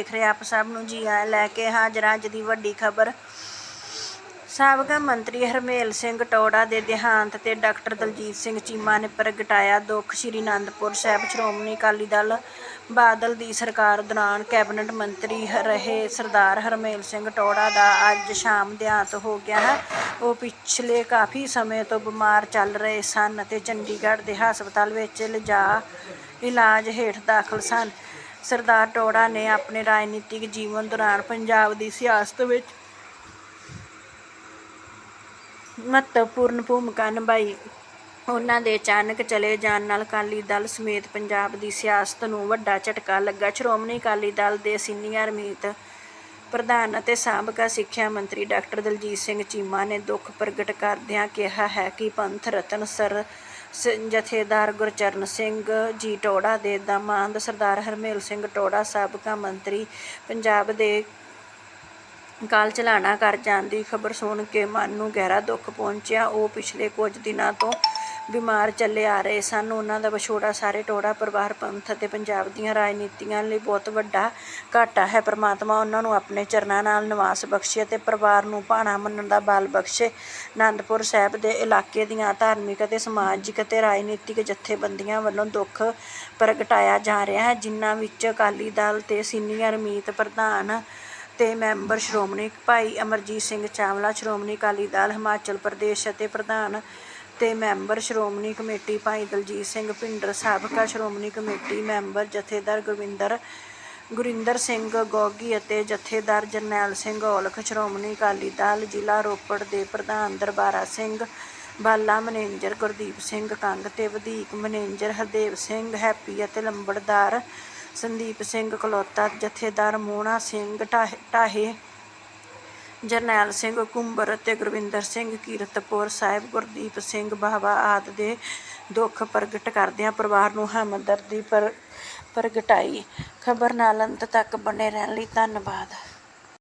ਦੇਖ ਰਹੇ ਆਪ ਸਭ ਨੂੰ, ਜੀ ਆਇਆਂ ਲੈ ਕੇ ਹਾਜ਼ਰ ਅੱਜ ਦੀ ਵੱਡੀ ਖਬਰ। ਸਾਬਕਾ ਮੰਤਰੀ ਹਰਮੇਲ ਸਿੰਘ ਟੌੜਾ ਦੇ ਦੇਹਾਂਤ ਤੇ ਡਾਕਟਰ ਦਲਜੀਤ ਸਿੰਘ ਚੀਮਾ ਨੇ ਪ੍ਰਗਟਾਇਆ ਦੁੱਖ। ਸ਼੍ਰੀ ਅਨੰਦਪੁਰ ਸਾਹਿਬ ਸ਼੍ਰੋਮਣੀ ਅਕਾਲੀ ਦਲ ਬਾਦਲ ਦੀ ਸਰਕਾਰ ਦੌਰਾਨ ਕੈਬਨਿਟ ਮੰਤਰੀ ਰਹੇ ਸਰਦਾਰ ਹਰਮੇਲ ਸਿੰਘ ਟੌੜਾ ਦਾ ਅੱਜ ਸ਼ਾਮ ਦੇਹਾਂਤ ਹੋ ਗਿਆ ਹੈ। ਉਹ ਪਿਛਲੇ ਕਾਫੀ ਸਮੇਂ ਤੋਂ ਬਿਮਾਰ ਚੱਲ ਰਹੇ ਸਨ ਅਤੇ ਚੰਡੀਗੜ੍ਹ ਦੇ ਹਸਪਤਾਲ ਵਿੱਚ ਲਿਜਾ ਇਲਾਜ ਹੇਠ ਦਾਖਲ ਸਨ। ਸਰਦਾਰ ਟੌੜਾ ਨੇ ਆਪਣੇ ਰਾਜਨੀਤਿਕ ਜੀਵਨ ਦੌਰਾਨ ਪੰਜਾਬ ਦੀ ਸਿਆਸਤ ਵਿੱਚ ਮਹੱਤਵਪੂਰਨ ਭੂਮਿਕਾ ਨਿਭਾਈ। ਉਹਨਾਂ ਦੇ ਅਚਾਨਕ ਚਲੇ ਜਾਣ ਨਾਲ ਅਕਾਲੀ ਦਲ ਸਮੇਤ ਪੰਜਾਬ ਦੀ ਸਿਆਸਤ ਨੂੰ ਵੱਡਾ ਝਟਕਾ ਲੱਗਾ। ਸ਼੍ਰੋਮਣੀ ਅਕਾਲੀ ਦਲ ਦੇ ਸੀਨੀਅਰ ਮੀਤ ਪ੍ਰਧਾਨ ਅਤੇ ਸਾਬਕਾ ਸਿੱਖਿਆ ਮੰਤਰੀ ਡਾਕਟਰ ਦਲਜੀਤ ਸਿੰਘ ਚੀਮਾ ਨੇ ਦੁੱਖ ਪ੍ਰਗਟ ਕਰਦਿਆਂ ਕਿਹਾ ਹੈ ਕਿ ਪੰਥ ਰਤਨ ਸਰ ਜਥੇਦਾਰ ਗੁਰਚਰਨ ਸਿੰਘ ਜੀ ਟੋੜਾ ਦੇ ਦਮਾਂਦ ਸਰਦਾਰ ਹਰਮੇਲ ਸਿੰਘ ਟੋੜਾ, ਸਾਬਕਾ ਮੰਤਰੀ ਪੰਜਾਬ ਦੇ ਕਾਲ ਚਲਾਣਾ ਕਰ ਜਾਣ ਦੀ ਖਬਰ ਸੁਣ ਕੇ ਮਨ ਨੂੰ ਗਹਿਰਾ ਦੁੱਖ ਪਹੁੰਚਿਆ। ਉਹ ਪਿਛਲੇ ਕੁਝ ਦਿਨਾਂ ਤੋਂ ਬਿਮਾਰ ਚੱਲੇ ਆ ਰਹੇ ਸਨ। ਉਹਨਾਂ ਦਾ ਵਿਛੋੜਾ ਸਾਰੇ ਟੋੜਾ ਪਰਿਵਾਰ ਪੰਥ ਅਤੇ ਪੰਜਾਬ ਦੀਆਂ ਰਾਜਨੀਤੀਆਂ ਲਈ ਬਹੁਤ ਵੱਡਾ ਘਾਟਾ ਹੈ। ਪ੍ਰਮਾਤਮਾ ਉਹਨਾਂ ਨੂੰ ਆਪਣੇ ਚਰਨਾਂ ਨਾਲ ਨਿਵਾਸ ਬਖਸ਼ੇ ਅਤੇ ਪਰਿਵਾਰ ਨੂੰ ਭਾਣਾ ਮੰਨਣ ਦਾ ਬਲ ਬਖਸ਼ੇ। ਆਨੰਦਪੁਰ ਸਾਹਿਬ ਦੇ ਇਲਾਕੇ ਦੀਆਂ ਧਾਰਮਿਕ ਅਤੇ ਸਮਾਜਿਕ ਅਤੇ ਰਾਜਨੀਤਿਕ ਜਥੇਬੰਦੀਆਂ ਵੱਲੋਂ ਦੁੱਖ ਪ੍ਰਗਟਾਇਆ ਜਾ ਰਿਹਾ ਹੈ, ਜਿਨ੍ਹਾਂ ਵਿੱਚ ਅਕਾਲੀ ਦਲ ਤੇ ਸੀਨੀਅਰ ਮੀਤ ਪ੍ਰਧਾਨ ਤੇ ਮੈਂਬਰ ਸ਼੍ਰੋਮਣੀ ਭਾਈ ਅਮਰਜੀਤ ਸਿੰਘ ਚਾਵਲਾ, ਸ਼੍ਰੋਮਣੀ ਅਕਾਲੀ ਦਲ ਹਿਮਾਚਲ ਪ੍ਰਦੇਸ਼ ਅਤੇ ਪ੍ਰਧਾਨ ਤੇ ਮੈਂਬਰ ਸ਼੍ਰੋਮਣੀ ਕਮੇਟੀ ਭਾਈ ਦਲਜੀਤ ਸਿੰਘ ਭਿੰਡਰ ਸਾਬਕਾ ਸ਼੍ਰੋਮਣੀ ਕਮੇਟੀ ਮੈਂਬਰ ਜਥੇਦਾਰ ਗੁਰਵਿੰਦਰ, ਗੁਰਿੰਦਰ ਸਿੰਘ ਗੋਗੀ ਅਤੇ ਜਥੇਦਾਰ ਜਰਨੈਲ ਸਿੰਘ ਔਲਖ, ਸ਼੍ਰੋਮਣੀ ਅਕਾਲੀ ਦਲ ਜ਼ਿਲ੍ਹਾ ਰੋਪੜ ਦੇ ਪ੍ਰਧਾਨ ਦਰਬਾਰਾ ਸਿੰਘ, ਬਾਲਾ ਮੈਨੇਜਰ ਗੁਰਦੀਪ ਸਿੰਘ ਕੰਗ ਤੇ ਵਧੀਕ ਮੈਨੇਜਰ ਹਰਦੇਵ ਸਿੰਘ, ਹੈਪੀ ਅਤੇ ਲੰਬੜਦਾਰ ਸੰਦੀਪ ਸਿੰਘ ਕਲੋਤਾ ਜਥੇਦਾਰ ਮੋਹਣਾ ਸਿੰਘ ਢਾਹੇ ਢਾਹੇ ਜਰਨੈਲ ਸਿੰਘ ਕੁੰਬਰ ਅਤੇ ਗੁਰਵਿੰਦਰ ਸਿੰਘ ਕੀਰਤਪੁਰ ਸਾਹਿਬ ਗੁਰਦੀਪ ਸਿੰਘ ਬਾਵਾ ਆਦਿ ਦੇ ਦੁੱਖ ਪ੍ਰਗਟ ਕਰਦਿਆਂ ਪਰਿਵਾਰ ਨੂੰ ਹਮਦਰਦੀ ਪਰ, ਪ੍ਰਗਟਾਈ। ਖਬਰ ਨਾਲ ਅੰਤ ਤੱਕ ਬਣੇ ਰਹਿਣ ਲਈ ਧੰਨਵਾਦ।